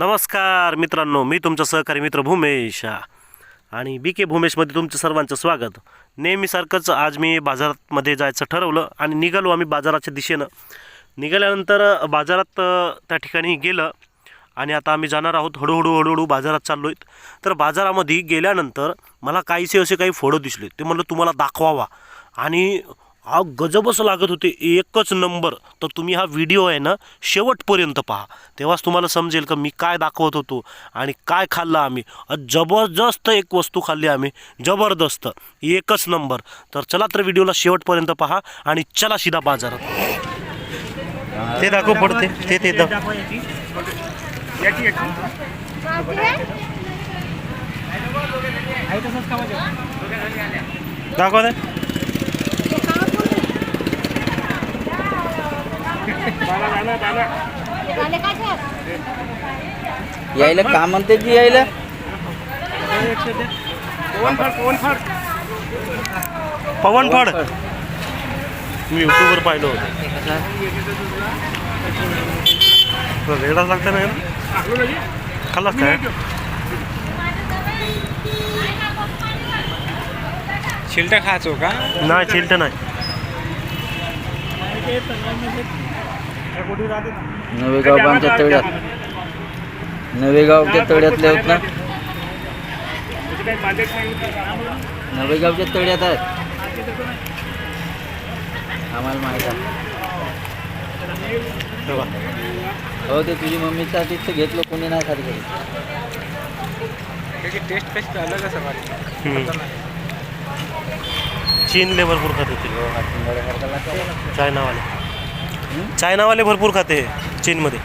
नमस्कार मित्रांनो मी तुमचा सहकारी मित्र भूमेश. आणि बी के भूमेशमध्ये तुमचं सर्वांचं स्वागत. नेहमीसारखंच आज मी बाजारामध्ये जायचं ठरवलं आणि निघालो आम्ही बाजाराच्या दिशेनं. निघाल्यानंतर बाजारात त्या ठिकाणी गेलं आणि आता आम्ही जाणार आहोत हळूहळू हळूहळू बाजारात चाललो आहेत तर बाजारामध्ये गेल्यानंतर मला काहीसे असे काही फोडं दिसले ते म्हणलं तुम्हाला दाखवावा. आणि हा गजबच लागत होते. एकच नंबर. तर तुम्ही हा व्हिडिओ आहे ना शेवटपर्यंत पहा. तेव्हाच तुम्हाला समजेल का मी काय दाखवत होतो आणि काय खाल्लं आम्ही. जबरदस्त एक वस्तू खाल्ली आम्ही. जबरदस्त. एकच नंबर. तर चला तर व्हिडिओला शेवटपर्यंत पहा आणि चला सीधा बाजारात. ते दाखव पडते ते. ते दाखव. दाखव ते यायला का म्हणते ती यायला? पवन फड. मी युट्यूबवर पाहिलं होतं. तुला वेगळाच लागतं ना खाल्लास काय? शिल्ट खायचो का? नाही चिलट नाही. नवेगाव आमच्या तळ्यात. नवेगावच्या तळ्यातले आहेत ना? नवेगावच्या तळ्यात आहेत. आम्हाला माहीत आहे. हो ते तुझी मम्मीचा तिथं घेतलं कोणी नाही त्याची टेस्ट कशी अलग असं वाटतं हम्म. चीनले भरपूर खाते ते शिंगाड्यासारखं लागतं चायनावाले? चायनावाले भरपूर खाते चीनमध्ये?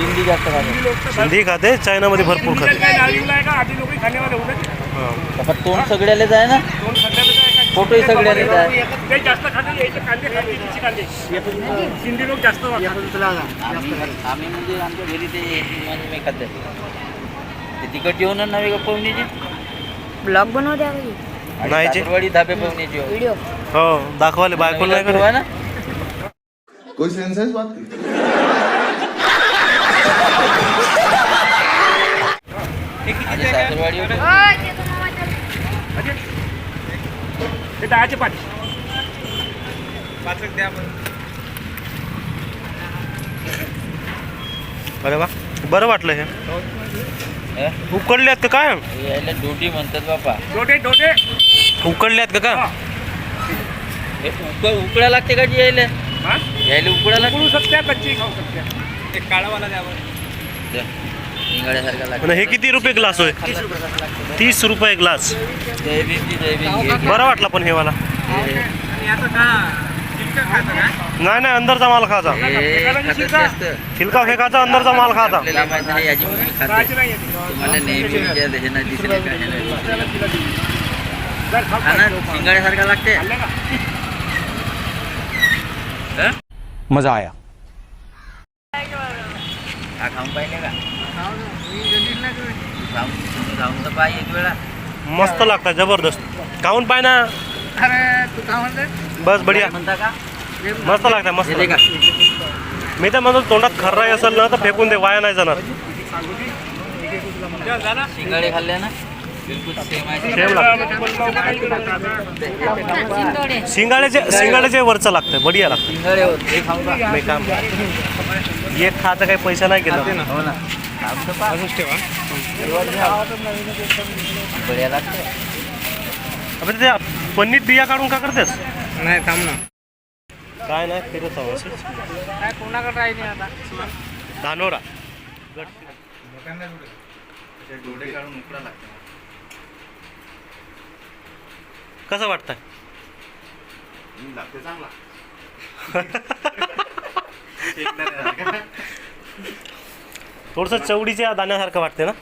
हिंदी जास्त खाते. हिंदी खाते चायनामध्ये भरपूर खाते. हां. तोंड सगळ्यालेच आहे ना? फोटोही सगळ्यालेच आहे. हिंदी लोक जास्त आम्ही आम्ही म्हणजे आमच्या घरी ते म्हणजे मी खाते. ते तिकट येऊन नवे का पवनीची ब्लॉग बनव द्या नाही जे- सासरवाडी धाबे पवनीची हो. व्हिडिओ हो दाखवाले बायकोला नाही नवीन का ना? कोई सेंस है इस बात की पाच द्या अरे वा बरं वाटलं हे. हे? उकडल्यात का काय? हे ड्युटी म्हणतात बापा. डोटे डोटे. उकडल्यात का का? हे. उक उकळा लागते का जी यायला? हा? यायला उकडू शकते कच्ची खाऊ शकते. एक काळावाला द्यावं. हे किती रुपये ग्लास होय? तीस रुपये ग्लास. बरं वाटला पण हे वाला. आणि आता का? चिकन खायचं का? नाही नाही अंदरचा माल खायचा हे छिलका फेकाचा अंदरचा माल खायचा. तुम्हाला नेहमी शिंगाड्यासारखा लागते. का हा? मज़ा आया. खाऊन पाहिले का? खाऊन तुम्ही खाऊन. तर पाहिजे एक वेळा. मस्त लागतात जबरदस्त. खाऊन पाय ना. अरे तू म्हणते बस बढिया. म्हणता का? मस्त लागतं मस्त. का. मी तर म्हणतो तोंडात खर्राई असेल ना तर फेकून दे वाया नाही जाणार. शिंगाडे खाल्ले ना? सेम लागतं शिंगाड्याचे शिंगाड्याचे वरचं लागतं बढिया लागतं शिंगाडे होत हे खाऊ का मी काम एक खायचा काही पैसा नाही हो तर. ठेवा बढिया लागते अबे ते पन्नीत बिया काढून का करतेस? नाही थांब ना. काय नाही फिरत आहो असंच. काय कोणाकडे राहिले आता? धानोरा. कसं लागते चांगला. थोडंसं चवडीच्या दाण्यासारखं वाटते ना?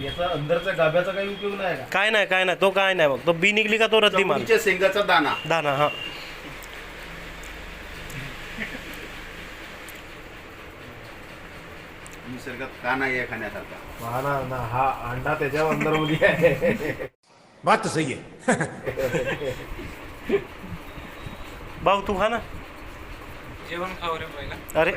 याचा अंदरच्या गाभ्याचा काही उपयोग नाही का? काय नाही काय नाही. तो काय नाही बघ. तो बी निघली का तो रद्दी माल चवळीच्या शेंगाचा दाना दाना हा. निसर्गात का नाही आहे खाण्यासारखा? हा ना ना हा अंडा त्याच्या अंदरमध्ये आहे. बात तो सही है। भाऊ तू खा ना। जेवण खाऊ रे पहिला. अरे.